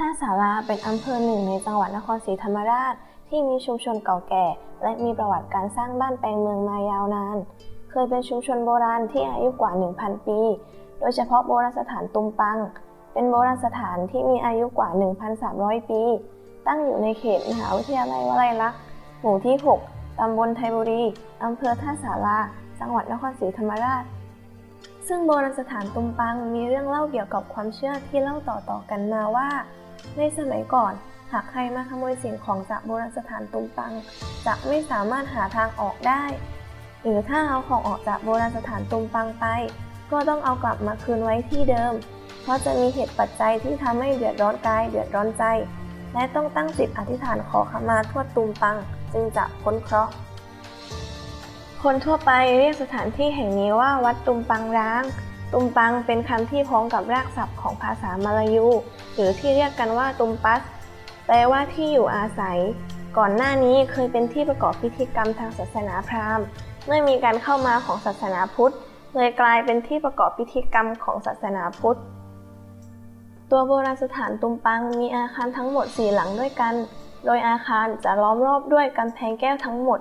ท่าสาราเป็นอำเภอหนึ่งในจังหวัดนครศรีธรรมราช ที่มีชุมชนเก่าแก่ และมีประวัติการสร้างบ้านแปลงเมืองมายาวนาน เคยเป็นชุมชนโบราณที่อายุกว่า 1,000 ปี โดยเฉพาะโบราณสถานตุมปัง เป็นโบราณสถานที่มีอายุกว่า 1,300 ปี ตั้งอยู่ในเขตมหาวิทยาลัยวลัยลักษณ์หมู่ที่ 6 ตำบลไทยบุรี อำเภอท่าสาราจังหวัดนครศรีธรรมราช ซึ่งโบราณสถานตุมปังมีเรื่องเล่าเกี่ยวกับความเชื่อที่เล่าต่อๆกันมาว่า ในสมัยก่อน หากใครมาขโมยสิ่งของจากโบราณสถานตุมปัง จะไม่สามารถหาทางออกได้ หรือถ้าเอาของออกจากโบราณสถานตุมปังไป ก็ต้องเอากลับมาคืนไว้ที่เดิม เพราะจะมีเหตุปัจจัยที่ทำให้เดือดร้อนกายเดือดร้อนใจ และต้องตั้งจิตอธิษฐานขอขมาทวดตุมปัง จึงจะพ้นเคราะห์คนทั่วไปเรียกสถานที่แห่งนี้ว่าวัดตุมปังร้าง ตุมปังเป็นคำที่พ้องกับรากศัพท์ของภาษามาลายู หรือที่เรียกกันว่าตุมปัส แปลว่าที่อยู่อาศัย ก่อนหน้านี้เคยเป็นที่ประกอบพิธีกรรมทางศาสนาพราหมณ์ เมื่อมีการเข้ามาของศาสนาพุทธ เลยกลายเป็นที่ประกอบพิธีกรรมของศาสนาพุทธ ตัวโบราณสถานตุมปังมีอาคารทั้งหมด 4 หลังด้วยกัน โดยอาคารจะล้อมรอบด้วยกำแพงแก้วทั้งหมด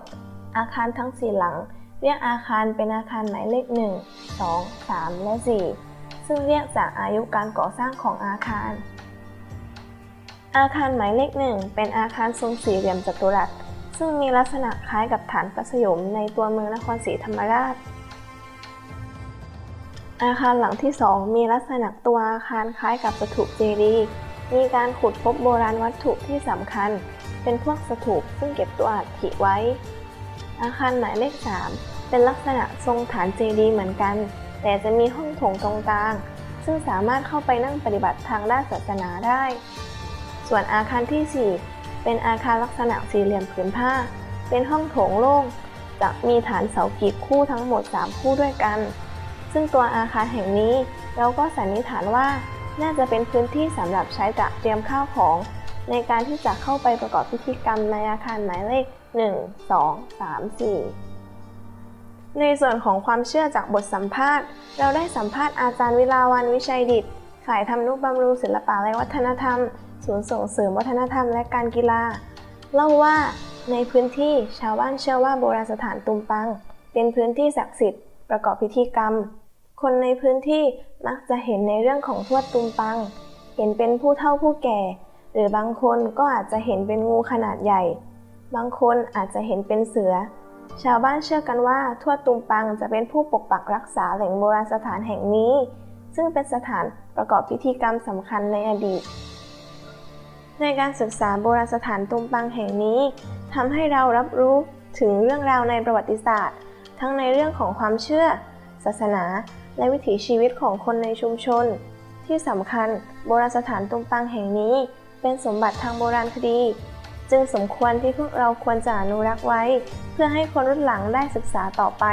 อาคารทั้ง 4 หลัง เรียกอาคารเป็นอาคารหมายเลข 1 2 3 และ 4 ซึ่งเรียกจากอายุการก่อสร้างของอาคาร อาคารหมายเลข 1 เป็นอาคารทรงสี่เหลี่ยมจัตุรัส ซึ่งมีลักษณะคล้ายกับฐานพระสยมในตัวเมืองนครศรีธรรมราช อาคารหลังที่ 2 มีลักษณะตัวอาคารคล้ายกับสถูปเจดีย์มีการขุดพบโบราณวัตถุที่สำคัญ เป็นพวกสถูปซึ่งเก็บตัวอัฐิไว้ อาคารหมายเลข 3 เป็นลักษณะทรงฐานเจดีย์เหมือนกัน แต่จะมีห้องโถงตรงกลาง ซึ่งสามารถเข้าไปนั่งปฏิบัติทางด้านศาสนาได้ ส่วนอาคารทีสี่ 4 เป็นอาคารลักษณะสี่เหลี่ยมผืนผ้า เป็นห้องโถงโล่ง จะมีฐานเสากีบคู่ทั้งหมด 3 คู่ด้วยกัน ซึ่งตัวอาคารแห่งนี้เราก็สันนิษฐานว่าน่าจะเป็นพื้นที่สำหรับใช้จัดเตรียมข้าวของ ในการที่จะเข้าไปประกอบพิธีกรรมในอาคารหมายเลข 1 2 3 4 ในส่วนของความเชื่อจากบทสัมภาษณ์ เราได้สัมภาษณ์อาจารย์วิลาวันวิชัยดิตฝ่ายทำนุบำรุงศิลปะและวัฒนธรรม ศูนย์ส่งเสริมวัฒนธรรมและการกีฬา เล่าว่าในพื้นที่ชาวบ้านเชื่อว่าโบราณสถานตุมปัง เป็นพื้นที่ศักดิ์สิทธิ์ประกอบพิธีกรรม คนในพื้นที่มักจะเห็นในเรื่องของทวดตุมปัง เห็นเป็นผู้เฒ่าผู้แก่ หรือบางคนก็อาจจะเห็นเป็นงูขนาดใหญ่ บางคนอาจจะเห็นเป็นเสือ ชาวบ้านเชื่อกันว่าทวดตุมปังจะเป็นผู้ปกปักรักษาแหล่งโบราณสถานแห่งนี้ ซึ่งเป็นสถานประกอบพิธีกรรมสำคัญในอดีต ในการศึกษาโบราณสถานตุมปังแห่งนี้ทำให้เรารับรู้ถึงเรื่องราวในประวัติศาสตร์ ทั้งในเรื่องของความเชื่อ ศาสนา และวิถีชีวิตของคนในชุมชน ที่สำคัญโบราณสถานตุมปังแห่งนี้ เป็นสมบัติทางโบราณคดี จึงสมควรที่พวกเราควรจะอนุรักษ์ไว้ เพื่อให้คนรุ่นหลังได้ศึกษาต่อไป